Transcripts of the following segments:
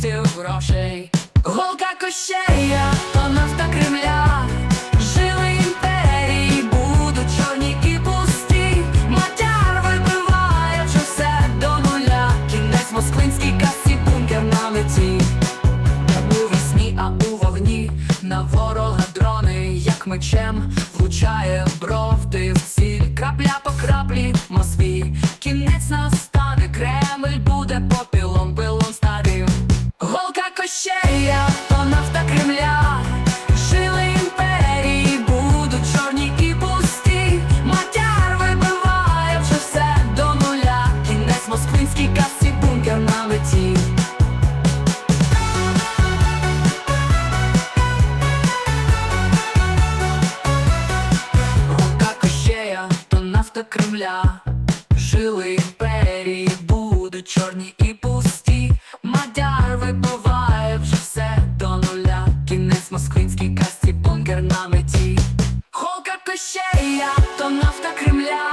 кредитів грошей, голка кощея, то нафта Кремля. Москвинській касі бункер на меті у вісні, а у вогні на ворога дрони, як мечем. То Кремля. Жили імперії, будуть чорні і пусті. Мадяр вибиває вже все до нуля. Кінець москвинській касті, бункер на меті. Холка кощея, то нафта Кремля.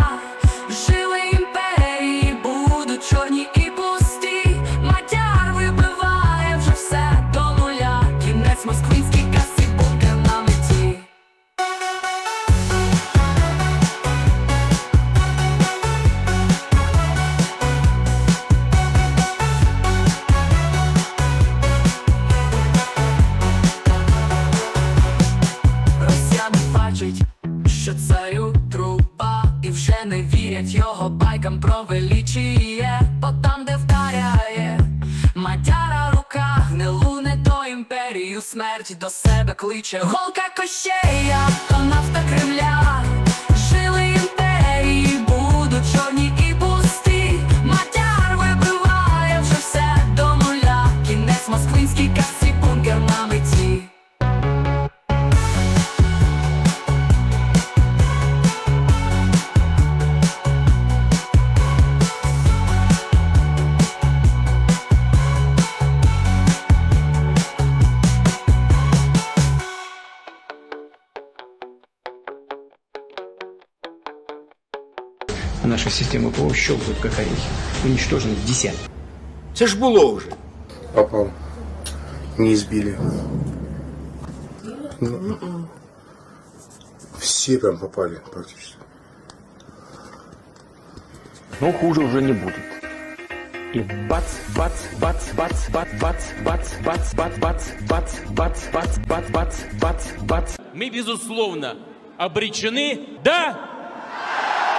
Що царю труба, і вже не вірять його байкам про величіє, бо там, де вдаряє, матяра рука гнилу не то імперію смерть до себе кличе. Голка кощея, то нафта Кремля. Жили імперії, наша система ПО щелкает как орехи. Уничтожены десятки. Це ж було вже. Попал. Не избили. Ну, все прям попали практически. Но хуже уже не будет. И бац, бац, бац, бац, бац, бац, бац, бац, бац, бац, бац, бац, бац, бац, бац, бац, бац. мы, безусловно, обречены, да,